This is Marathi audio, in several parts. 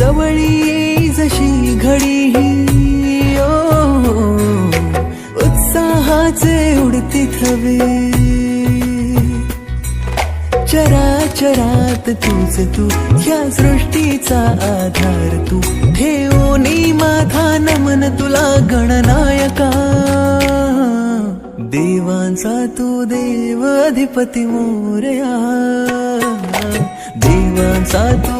जवळी जशी घडी ही ओ, उत्साहाचे उडती थवे. चराचरात तूच तू या सृष्टीचा आधार तू. ठेवणी माझा नमन तुला गणनायका. देवांचा तू देव अधिपती मोरया. देवांचा तू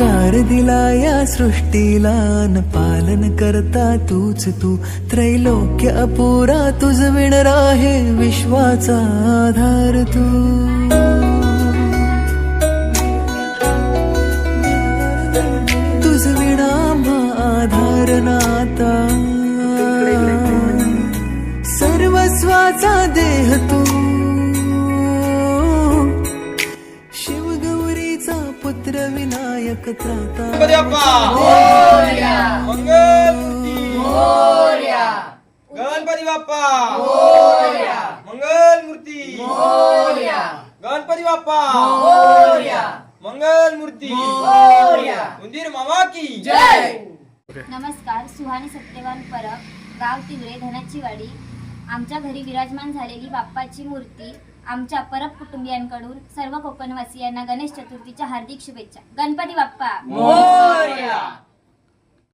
आकार दिला या सृष्टीला न पालन करता तूच तू. त्रैलोक्य अपुरा तुझ विणरा आहे विश्वाचा आधार तू. गणपती बाप्पा. गणपती बाप्पा. मंगलमूर्ती गणपती बाप्पा. मंगलमूर्ती उंदीर मामा की. नमस्कार सुहानी सत्यवान परब गाव तिवरे धनाची वाडी आमच्या घरी विराजमान झालेली बाप्पाची मूर्ती आमच्या परब कुटुंबियांकडून सर्व कोकणवासियांना गणेश चतुर्थीच्या हार्दिक शुभेच्छा. गणपती बाप्पा.